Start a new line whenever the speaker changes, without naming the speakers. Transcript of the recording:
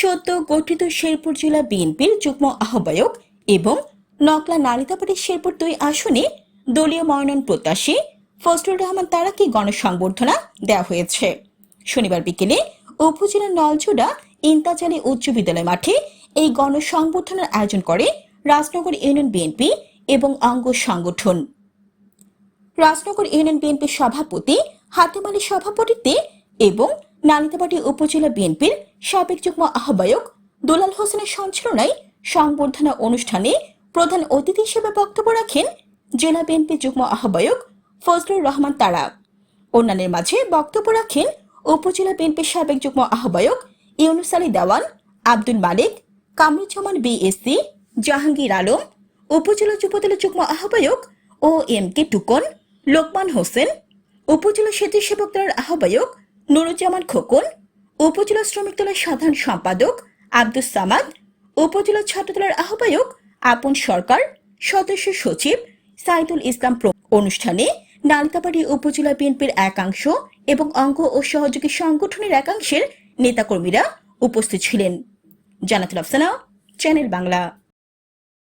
সদ্য গঠিত শেরপুর জেলা বিএনপির যুগ্ম আহ্বায়ক এবং নকলা নালিতাবাড়ি শেরপুর দুই আসনে দলীয় মনোনয়ন প্রত্যাশী ফজলুর রহমান তারাকে গণসংবর্ধনা দেওয়া হয়েছে। শনিবার বিকেলে উপজেলার নলচূড়া ইন্তাজালি উচ্চ বিদ্যালয় মাঠে এই গণসংবর্ধনার আয়োজন করে রাজনগর ইউনিয়ন বিএনপি এবং অঙ্গ সংগঠন। রাজনগর ইউনিয়ন বিএনপির সভাপতি হাতেম আলী সভাপতিত্বে এবং নালিতাবাড়ি উপজেলা বিএনপির সাবেক যুগ্ম আহ্বায়ক দুলাল হোসেনের সঞ্চালনায় সংবর্ধনা অনুষ্ঠানে প্রধান অতিথি হিসেবে বক্তব্য রাখেন জেলা বিএনপি যুগ্ম আহ্বায়ক ফজলুর রহমান তারা। অন্যান্যের মাঝে বক্তব্য রাখেন উপজেলা বিএনপির সাবেক যুগ্ম আহ্বায়ক ইউনুস আলী দেওয়ান, আব্দুল মালিক কামরুজ্জামান বিএসসি, জাহাঙ্গীর আলম, উপজেলা যুবদলের যুগ্ম আহ্বায়ক ও এম কে টুকন, লোকমান হোসেন, উপজেলা স্বেচ্ছাসেবক দলের আহ্বায়ক নুরুজ্জামান খোকন, উপজেলা শ্রমিক দলের সাধারণ সম্পাদক আব্দুস সামাদ, উপজেলা ছাত্র দলের আহ্বায়ক আপন সরকার, সদস্য সচিব সাইদুল ইসলাম অনুষ্ঠানে নালিতাবাড়ি উপজেলা বিএনপির একাংশ এবং অঙ্গ ও সহযোগী সংগঠনের একাংশের নেতাকর্মীরা উপস্থিত ছিলেন। জানাতুল আফসানা, চ্যানেল বাংলা।